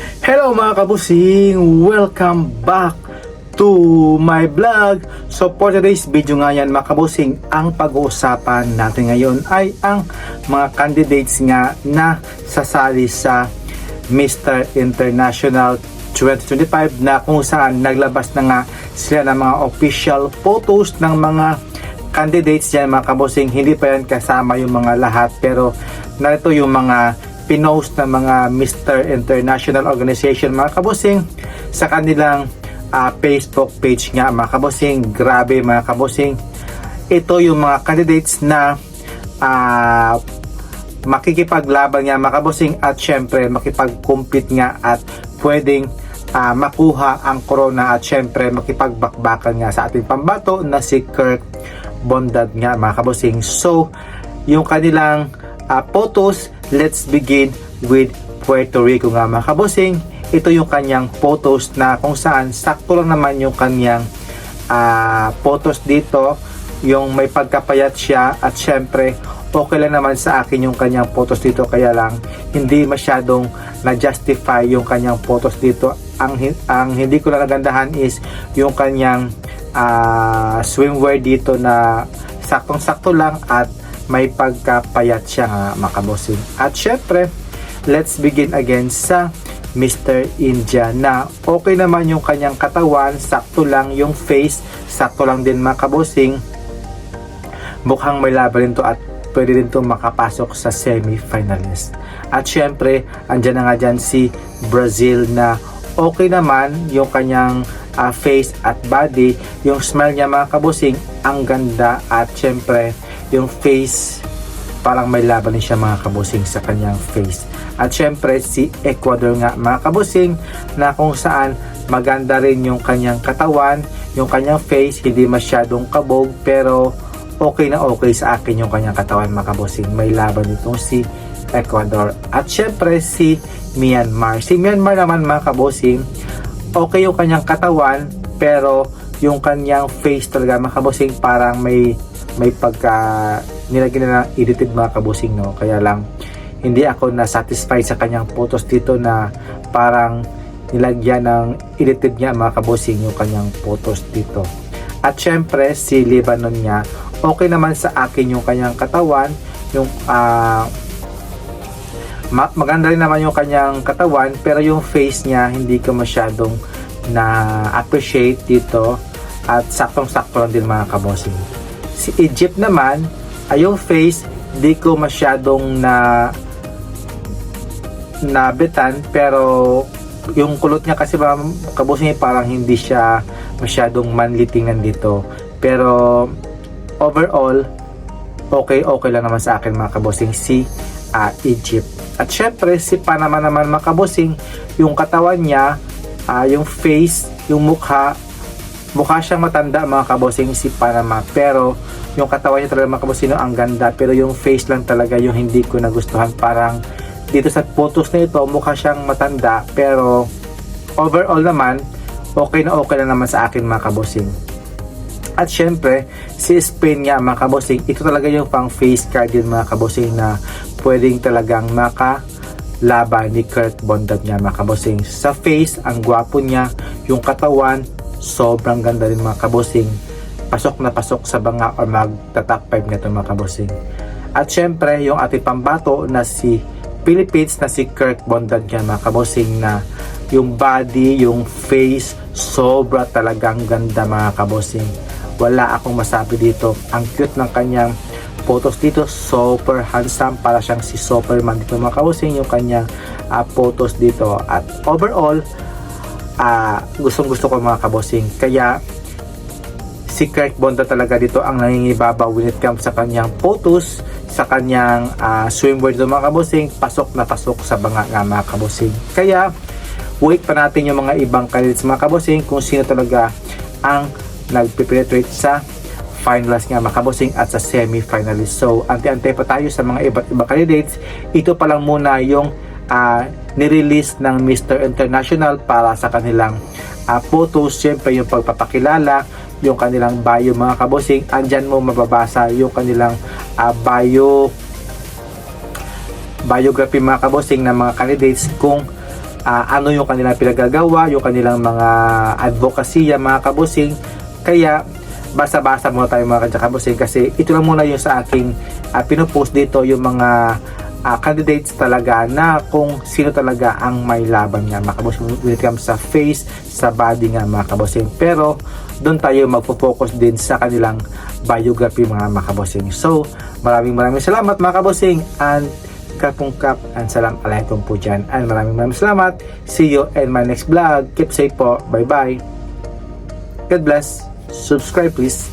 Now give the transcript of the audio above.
Hello mga kabusing! Welcome back to my vlog! So for today's video nga yan mga kabusing, ang pag-uusapan natin ngayon ay ang mga candidates nga na sasali sa Mr. International 2025 na kung saan naglabas na nga sila ng mga official photos ng mga candidates dyan mga kabusing. Hindi pa yan kasama yung mga lahat pero narito yung mga pinost ng mga Mr. International Organization mga kabusing sa kanilang ah, Facebook page nga mga kabusing. Grabe mga kabusing. Ito yung mga candidates na ah, makikipaglaban nga mga kabusing at syempre makipag-compete nga at pwedeng ah, makuha ang corona at syempre makipagbakbakan nga sa ating pambato na si Kirk Bondad nga mga kabusing. So, yung kanilang ah, photos, let's begin with Puerto Rico nga mga kabusing. Ito yung kanyang photos na kung saan sakto lang naman yung kanyang ah, photos dito. Yung may pagkapayat siya at syempre okay lang naman sa akin yung kanyang photos dito. Kaya lang hindi masyadong na-justify yung kanyang photos dito. Ang, ang hindi ko lang nagandahan is yung kanyang ah, swimwear dito na saktong-sakto lang at may pagkapayat siya nga makabosing at syempre let's begin again sa Mr. India na okay naman yung kanyang katawan, sakto lang yung face, sakto lang din makabosing mukhang may laban to at pwede rin to makapasok sa semi-finalist. At syempre, andyan na nga dyan si Brazil na okay naman yung kanyang ah, face at body. Yung smile niya mga kabusing, ang ganda at syempre, yung face parang may laban siya mga kabusing sa kanyang face. At syempre si Ecuador nga mga kabusing na kung saan maganda rin yung kanyang katawan, yung kanyang face, hindi masyadong kabog pero okay na okay sa akin yung kanyang katawan mga kabusing. May laban itong si Ecuador. At syempre si Myanmar. Si Myanmar naman mga kabusing, okay yung kanyang katawan pero yung kanyang face talaga mga kabusing parang may may pagka nilagyan na edited mga kabusing no? Kaya lang hindi ako na satisfied sa kanyang photos dito na parang nilagyan ng edited niya mga kabusing yung kanyang photos dito. At syempre si Lebanon niya okay naman sa akin yung kanyang katawan yung ma- maganda rin naman yung kanyang katawan pero yung face niya hindi ko masyadong na appreciate dito. At saktong-sakto lang din mga kabosing si Egypt naman ay yung face di ko masyadong na nabitan pero yung kulot niya kasi ba kabusing parang hindi siya masyadong manly tingnan dito. Pero overall okay okay lang naman sa akin mga kabusing si ah, Egypt. At syempre si Panama naman mga kabusing yung katawan niya ah, yung face yung mukha mukha siyang matanda mga kabosing si Panama pero yung katawan niya talaga mga kabosing ang ganda. Pero yung face lang talaga yung hindi ko nagustuhan. Parang dito sa photos na ito mukha siyang matanda. Pero overall naman okay na okay lang naman sa akin mga kabosing at syempre si Spain nga mga kabosing ito talaga yung pang face card yun mga kabosing na pwedeng talagang maka laban ni Kurt Bondad niya mga kabosing sa face ang gwapo niya yung katawan sobrang ganda rin mga kabosing. Pasok na pasok sa banga or magta top 5 nito mga kabosing. At syempre yung ating pambato na si Philippines na si Kirk Bondad yan mga kabosing na yung body, yung face sobra talagang ganda mga kabosing. Wala akong masabi dito. Ang cute ng kanyang photos dito super handsome. Para siyang si Superman dito mga kabosing yung kanyang ah, photos dito. At overall ah gustong gusto ko mga kabosing kaya si Kirk Bonda talaga dito ang nangingibabaw when it comes sa kanyang photos sa kanyang ah, swimwear dito mga kabosing pasok na pasok sa banga nga mga kabosing kaya wait pa natin yung mga ibang candidates mga kabosing kung sino talaga ang nagpipenetrate sa finalist nga mga kabosing at sa semi-finalist. So, ante-ante pa tayo sa mga iba't ibang candidates. Ito pa lang muna yung ah, nirelease ng Mr. International para sa kanilang ah, photos. Siyempre, yung pagpapakilala, yung kanilang bio mga kabosing. Andyan mo mababasa yung kanilang ah, bio biography mga kabosing ng mga candidates kung ah, ano yung kanilang pinagagawa, yung kanilang mga advokasya, mga kabusing. Kaya, basa-basa muna tayo mga kabusing kasi ito lang muna yung sa aking ah, pinupost dito, yung mga ah, candidates talaga na kung sino talaga ang may laban nga mga kabusing when it comes sa face, sa body nga mga kabusing. Pero, doon tayo magpo-focus din sa kanilang biography mga makabosing. So, maraming maraming salamat mga kabosing and kapungkap and salam alaikum po dyan. And maraming maraming salamat. See you in my next vlog. Keep safe po. Bye bye. God bless. Subscribe please.